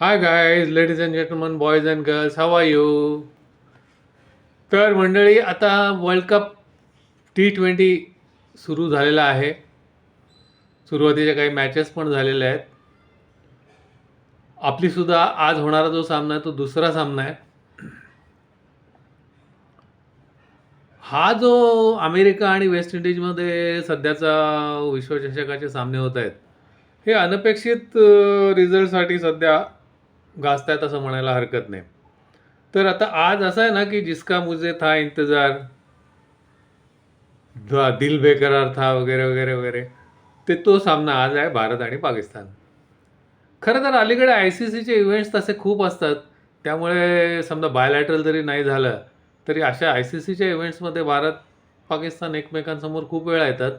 Hi guys ladies and gentleman boys and girls how are you तर मंडळी आता world cup T twenty सुरू झालेला आहे. सुरुवातीच्या काही मॅचेस पण झालेल्या आहेत. आपलीसुद्धा आज होणारा जो सामना आहे तो दुसरा सामना आहे. हा जो अमेरिका आणि वेस्ट इंडिजमध्ये सध्याचा विश्वचषकाचे सामने होत आहेत हे अनपेक्षित रिझल्टसाठी सध्या गाजतायत असं म्हणायला हरकत नाही. तर आता आज असं आहे ना की जिसका मुझे था इंतजार दिल बेकरार था वगैरे वगैरे वगैरे ते तो सामना आज आहे भारत आणि पाकिस्तान. खरं तर अलीकडे आय सी सीचे इव्हेंट्स तसे खूप असतात. त्यामुळे समजा बायलॅटरल जरी नाही झालं तरी अशा आय सी सीच्या इव्हेंट्समध्ये भारत पाकिस्तान एकमेकांसमोर खूप वेळा येतात.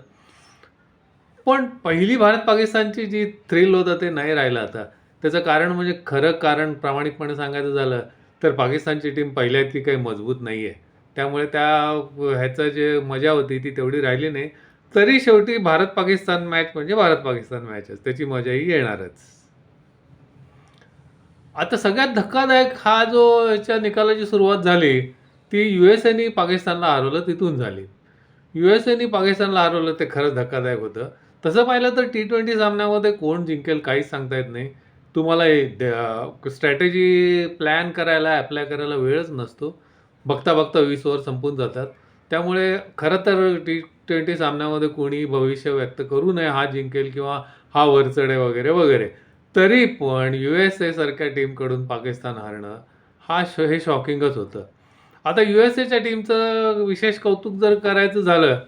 पण पहिली भारत पाकिस्तानची जी थ्रिल होतं ते नाही राहिलं आता. त्याचं कारण म्हणजे खरं कारण प्रामाणिकपणे सांगायचं झालं तर पाकिस्तानची टीम पहिल्या ती काही मजबूत नाही आहे त्यामुळे त्या ह्याचं जे मजा होती ती तेवढी राहिली नाही. तरी शेवटी भारत पाकिस्तान मॅच म्हणजे भारत पाकिस्तान मॅचच त्याची मजाही येणारच. आता सगळ्यात धक्कादायक हा जो याच्या निकालाची सुरुवात झाली ती यू एस एनी पाकिस्तानला हरवलं तिथून झाली. यू एस एनी पाकिस्तानला हरवलं ते खरंच धक्कादायक होतं. तसं पाहिलं तर टी ट्वेंटी सामन्यामध्ये कोण जिंकेल काहीच सांगता येत नाही. तुम्हाला स्ट्रॅटेजी प्लॅन करायला अप्लाय करायला वेळच नसतो. बघता बघता वीस ओव्हर संपून जातात. त्यामुळे खरं तर टी ट्वेंटी सामन्यामध्ये कोणी भविष्य व्यक्त करू नये हा जिंकेल किंवा हा वरचढ वगैरे वगैरे. तरी पण यू एस एसारख्या टीमकडून पाकिस्तान हारणं हा श हे शॉकिंगच होतं. आता यू एस एच्या टीमचं विशेष कौतुक जर करायचं झालं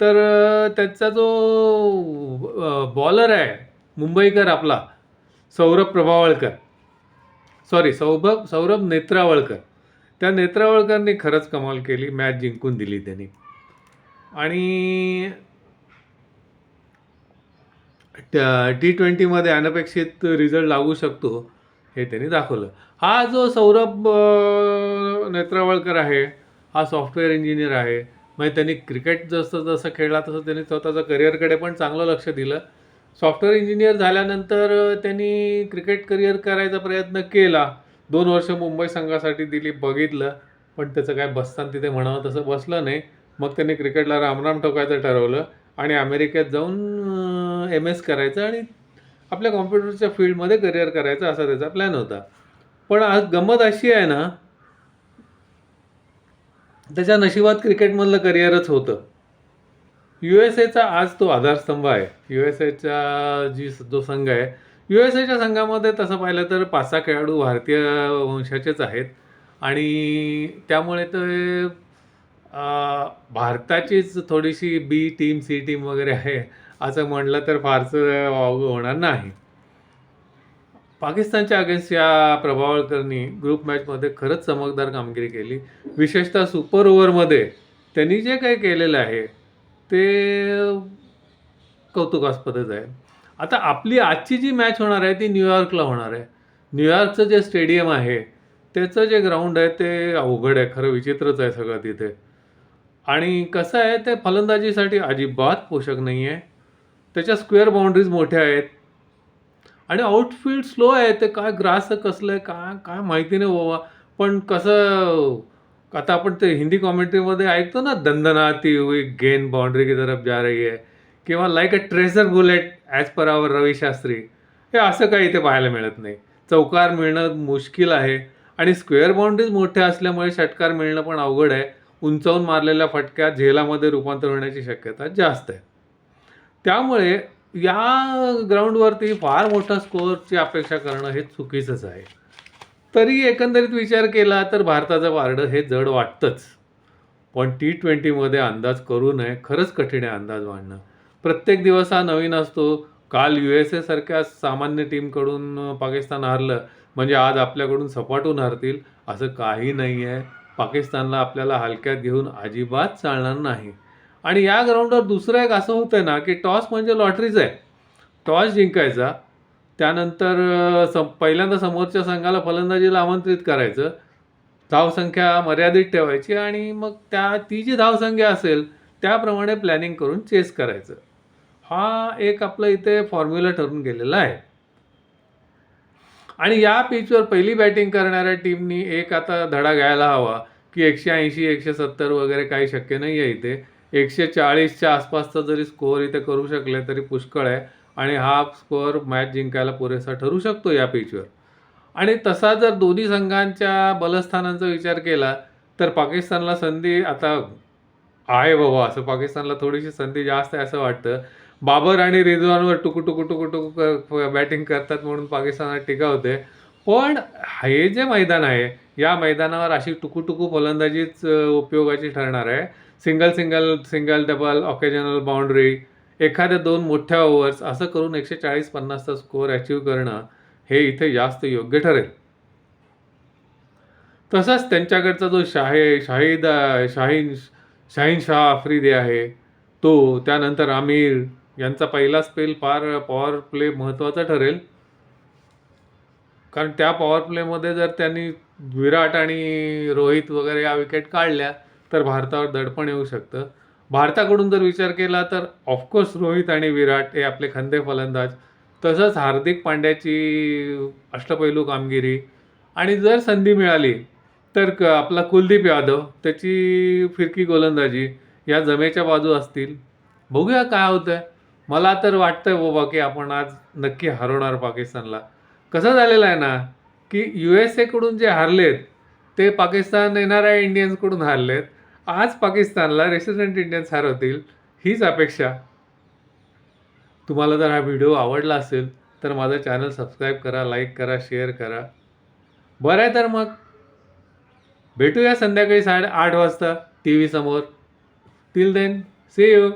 तर अ, त्याचा जो बॉलर आहे मुंबईकर आपला सौरभ प्रभावळकर. सॉरी सौभ सौरभ नेत्रावळकर. त्या नेत्रावळकरनी खरंच कमाल केली मॅच जिंकून दिली त्यांनी. आणि टी ट्वेंटीमध्ये अनपेक्षित रिझल्ट लागू शकतो हे त्यांनी दाखवलं. हा जो सौरभ नेत्रावळकर आहे हा सॉफ्टवेअर इंजिनियर आहे. म्हणजे त्यांनी क्रिकेट जसं जसं खेळला तसं त्यांनी स्वतःचं करिअरकडे पण चांगलं लक्ष दिलं. सॉफ्टवेअर इंजिनियर झाल्यानंतर त्यांनी क्रिकेट करिअर करायचा प्रयत्न केला. दोन वर्ष मुंबई संघासाठी दिली बघितलं पण त्याचं काय बसताना तिथे म्हणावं तसं बसलं नाही. मग त्यांनी क्रिकेटला रामराम ठोकायचं ठरवलं आणि अमेरिकेत जाऊन एम एस करायचं आणि आपल्या कॉम्प्युटरच्या फील्डमध्ये करिअर करायचं असा त्याचा प्लॅन होता. पण आज गंमत अशी आहे ना त्याच्या नशिबात क्रिकेटमधलं करिअरच होतं. यू एस एचा आज तो आधारस्तंभ आहे. यू एस एचा जी जो संघ आहे यू एस एच्या संघामध्ये तसं पाहिलं तर पाच सहा खेळाडू भारतीय वंशाचेच आहेत. आणि त्यामुळे ते भारताचीच थोडीशी बी टीम सी टीम वगैरे आहे असं म्हणलं तर फारसं वावगं होणार नाही. पाकिस्तानच्या अगेन्स्ट या प्रभावळकरनी ग्रुप मॅचमध्ये खरंच चमकदार कामगिरी केली. विशेषतः सुपर ओव्हरमध्ये त्यांनी जे काही केलेलं आहे ते कौतुकास्पदच आहे. आता आपली आजची जी मॅच होणार आहे ती न्यूयॉर्कला होणार आहे. न्यूयॉर्कचं जे स्टेडियम आहे त्याचं जे ग्राउंड आहे ते अवघड आहे. खरं विचित्रच आहे सगळं तिथे. आणि कसं आहे ते फलंदाजीसाठी अजिबात पोषक नाही आहे त्याच्या स्क्वेअर बाउंड्रीज मोठ्या आहेत. आणि आउटफील्ड स्लो आहे ते काय ग्रास कसलं आहे काय काय माहिती नाही बाबा. पण कसं आता आपण ते हिंदी कॉमेंट्रीमध्ये ऐकतो ना दंदनाती हुई गेंद बाउंड्री की तरफ जा रही है किंवा like a treasure bullet as per our Ravi Shastri हे असं काही इथे पाहायला मिळत नाही. चौकार मिळणं मुश्किल आहे आणि स्क्वेअर बाउंड्रीज मोठ्या असल्यामुळे षटकार मिळणं पण अवघड आहे. उंचावून मारलेल्या फटक्यात झेलामध्ये रूपांतर होण्याची शक्यता जास्त आहे. त्यामुळे या ग्राउंडवरती फार मोठा स्कोअरची अपेक्षा करणं हे चुकीचंच आहे. तरी एकंदरीत विचार केला तर भारताचं वारडं हे जड वाटतंच. पण टी ट्वेंटीमध्ये अंदाज करू नये खरंच कठीण आहे अंदाज मांडणं प्रत्येक दिवस हा नवीन असतो. काल यू एस एसारख्या सामान्य टीमकडून पाकिस्तान हारलं म्हणजे आज आपल्याकडून सपाटून हारतील असं काही नाही आहे पाकिस्तानला आपल्याला हलक्यात घेऊन अजिबात चालणार नाही. आणि या ग्राउंडवर दुसरं एक असं होतं ना की टॉस म्हणजे लॉटरीच आहे. टॉस जिंकायचा त्यानंतर सम पहिल्यांदा समोरच्या संघाला फलंदाजीला आमंत्रित करायचं. धावसंख्या मर्यादित ठेवायची आणि मग त्या ती जी धावसंख्या असेल त्याप्रमाणे प्लॅनिंग करून चेस करायचं. हा एक आपलं इथे फॉर्म्युला ठरून गेलेला आहे. आणि या पिचवर पहिली बॅटिंग करणाऱ्या टीमनी एक आता धडा घ्यायला हवा की एकशे ऐंशी एकशे सत्तर वगैरे काही शक्य नाही आहे इथे. एकशे चाळीसच्या आसपासचा जरी स्कोअर इथे करू शकले तरी पुष्कळ आहे. आणि हा स्कोअर मॅच जिंकायला पुरेसा ठरू शकतो या पिचवर. आणि तसा जर दोन्ही संघांच्या बलस्थानांचा विचार केला तर पाकिस्तानला संधी आता आहे बाबा. असं पाकिस्तानला थोडीशी संधी जास्त आहे असं वाटतं. बाबर आणि रिझवानवर टुकू टुकू टुकू टुकू बॅटिंग करतात म्हणून पाकिस्तानात टीका होते. पण हे जे मैदान आहे या मैदानावर अशी टुकू टुकू फलंदाजीच उपयोगाची ठरणार आहे. Single single single double occasional boundary एखाद्या दोन मोठ्या ओव्हर्स असं करून एकशे चाळीस पन्नासचा स्कोअर अचीव करणं हे इथे जास्त योग्य ठरेल. तसंच त्यांच्याकडचा जो शाहे शाहिद शाहीन शाहीन शाह आफ्रिदी आहे तो त्यानंतर आमिर यांचा पहिला स्पेल फार पॉवर प्ले महत्त्वाचा ठरेल. कारण त्या पॉवर प्लेमध्ये जर त्यांनी विराट आणि रोहित वगैरे या विकेट काढल्या तर भारतावर दडपण येऊ शकतं. भारताकडून जर विचार केला तर ऑफकोर्स रोहित आणि विराट हे आपले खंदे फलंदाज तसंच हार्दिक पांड्याची अष्टपैलू कामगिरी. आणि जर संधी मिळाली तर क आपला कुलदीप यादव त्याची फिरकी गोलंदाजी या जमेच्या बाजू असतील. बघूया काय होतं आहे मला तर वाटतंय बाबा की आपण आज नक्की हरवणार पाकिस्तानला. कसं झालेलं आहे ना की यू एस एकडून जे हारलेत ते पाकिस्तान येणाऱ्या इंडियन्सकडून हारलेत. आज पाकिस्तानला रेसिडेंट इंडियन्स हरवतील हीच अपेक्षा. तुम्हाला जर हा व्हिडिओ आवडला असेल तर माझं चॅनल सबस्क्राईब करा लाईक करा शेअर करा. बरं आहे तर मग. भेटूया संध्याकाळी साडे आठ वाजता टी व्ही समोर. Till then see you